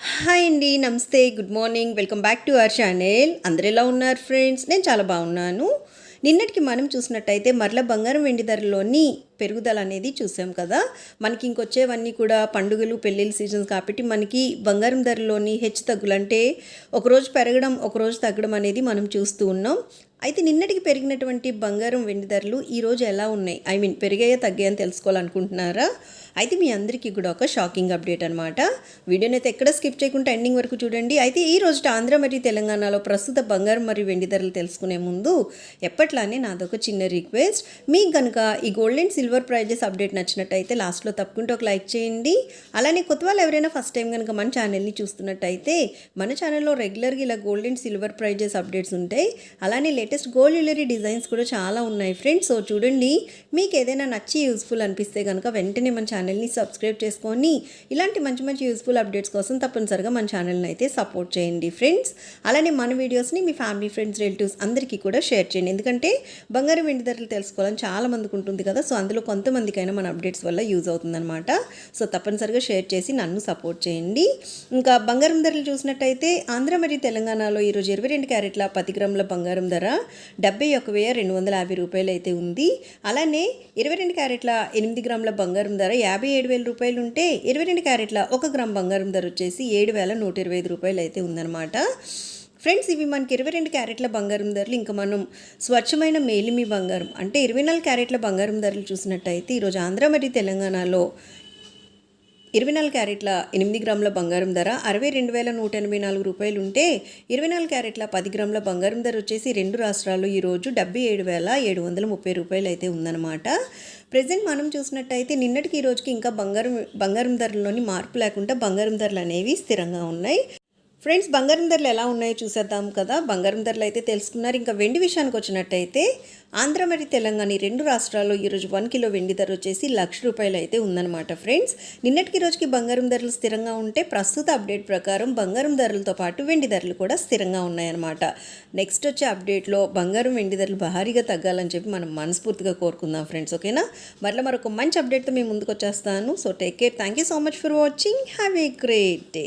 Hi అండి నమస్తే good morning. Welcome back to our channel. అందరు ఎలా ఉన్నారు ఫ్రెండ్స్? నేను చాలా బాగున్నాను. నిన్నటికి మనం చూసినట్టయితే మరల బంగారం వెండి ధరలోని పెరుగుదల అనేది చూసాం కదా. మనకి ఇంకొచ్చేవన్నీ కూడా పండుగలు పెళ్ళిళ్ళ సీజన్స్ కాబట్టి మనకి బంగారం ధరలోని హెచ్చు తగ్గులు అంటే ఒకరోజు పెరగడం ఒకరోజు తగ్గడం అనేది మనం చూస్తూ ఉన్నాం. అయితే నిన్నటికి పెరిగినటువంటి బంగారం వెండి ధరలు ఈరోజు ఎలా ఉన్నాయి? ఐ మీన్ పెరిగాయా తగ్గాయని తెలుసుకోవాలనుకుంటున్నారా? అయితే మీ అందరికీ కూడా ఒక షాకింగ్ అప్డేట్ అనమాట వీడియోని అయితే ఎక్కడ స్కిప్ చేయకుండా ఎండింగ్ వరకు చూడండి. అయితే ఈ రోజు ఆంధ్ర మరియు తెలంగాణలో ప్రస్తుత బంగారం మరియు వెండి ధరలు తెలుసుకునే ముందు ఎప్పట్లానే నాదొక చిన్న రిక్వెస్ట్. మీకు కనుక ఈ gold and silver silver prizes update నచ్చినట్టయితే లాస్ట్లో తప్పకుండా ఒక లైక్ చేయండి. అలానే కొత్త వాళ్ళు ఎవరైనా ఫస్ట్ టైం కనుక మన ఛానల్ని చూస్తున్నట్టయితే మన ఛానల్లో రెగ్యులర్గా ఇలా gold and silver prizes updates ఉంటాయి. అలానే లేటెస్ట్ గోల్డ్ జ్యువెలరీ డిజైన్స్ కూడా చాలా ఉన్నాయి ఫ్రెండ్స్. సో చూడండి మీకు ఏదైనా నచ్చి యూస్ఫుల్ అనిపిస్తే కనుక వెంటనే మన ఛానల్ని సబ్స్క్రైబ్ చేసుకొని ఇలాంటి మంచి మంచి యూస్ఫుల్ అప్డేట్స్ కోసం తప్పనిసరిగా మన ఛానల్ని అయితే సపోర్ట్ చేయండి ఫ్రెండ్స్. అలానే మన వీడియోస్ని మీ ఫ్యామిలీ ఫ్రెండ్స్ రిలేటివ్స్ అందరికీ కూడా షేర్ చేయండి. ఎందుకంటే బంగారం వెండి ధరలు తెలుసుకోవాలని చాలా మందికి ఉంటుంది కదా. సో అందులో కొంతమందికైనా మన అప్డేట్స్ వల్ల యూజ్ అవుతుందన్నమాట. సో తప్పనిసరిగా షేర్ చేసి నన్ను సపోర్ట్ చేయండి. ఇంకా బంగారం ధరలు చూసినట్టయితే ఆంధ్ర మరియు తెలంగాణలో ఈరోజు ఇరవై రెండు క్యారెట్ల పది గ్రాముల బంగారం ధర డెబ్బై ఒక వెయ్యి రెండు వందల యాభై రూపాయలు అయితే ఉంది. అలానే ఇరవై రెండు క్యారెట్ల ఎనిమిది గ్రాముల బంగారం ధర యాభై ఏడు వేల రూపాయలు ఉంటే ఇరవై రెండు క్యారెట్ల ఒక గ్రామ్ బంగారం ధర వచ్చేసి ఏడు వేల నూట ఇరవై ఐదు రూపాయలు అయితే ఉందన్నమాట. ఫ్రెండ్స్ ఇవి మనకి ఇరవై రెండు క్యారెట్ల బంగారం ధరలు. ఇంకా మనం స్వచ్ఛమైన మేలిమి బంగారం. అంటే ఇరవై నాలుగు క్యారెట్ల బంగారం ధరలు చూసినట్టయితే ఈరోజు ఆంధ్ర మరియు తెలంగాణలో ఇరవై నాలుగు క్యారెట్ల ఎనిమిది గ్రాముల బంగారం ధర అరవై రెండు వేల నూట ఎనభై నాలుగు రూపాయలు ఉంటే ఇరవై నాలుగు క్యారెట్ల పది గ్రాముల బంగారం ధర వచ్చేసి రెండు రాష్ట్రాల్లో ఈరోజు డెబ్బై ఏడు వేల ఏడు వందల ముప్పై రూపాయలు అయితే ఉందన్నమాట. ప్రజెంట్ మనం చూసినట్టయితే నిన్నటికి ఈ రోజుకి ఇంకా బంగారం బంగారం ధరల్లోని మార్పు లేకుండా బంగారం ధరలు అనేవి స్థిరంగా ఉన్నాయి. ఫ్రెండ్స్ బంగారం ధరలు ఎలా ఉన్నాయో చూసేద్దాం కదా. బంగారం ధరలు అయితే తెలుసుకున్నారు. ఇంకా వెండి విషయానికి వచ్చినట్టయితే ఆంధ్ర మరియు తెలంగాణ ఈ రెండు రాష్ట్రాల్లో ఈరోజు వన్ కిలో వెండి ధర వచ్చేసి లక్ష రూపాయలు అయితే ఉందన్నమాట ఫ్రెండ్స్. నిన్నటికి రోజుకి బంగారం ధరలు స్థిరంగా ఉంటే ప్రస్తుత అప్డేట్ ప్రకారం బంగారం ధరలతో పాటు వెండి ధరలు కూడా స్థిరంగా ఉన్నాయన్నమాట. నెక్స్ట్ వచ్చే అప్డేట్లో బంగారం వెండి ధరలు భారీగా తగ్గాలని చెప్పి మనం మనస్ఫూర్తిగా కోరుకుందాం ఫ్రెండ్స్ ఓకేనా? మరలా మరొక మంచి అప్డేట్తో మేము ముందుకు వచ్చేస్తాను. So take care. Thank you so much for watching. Have a great day.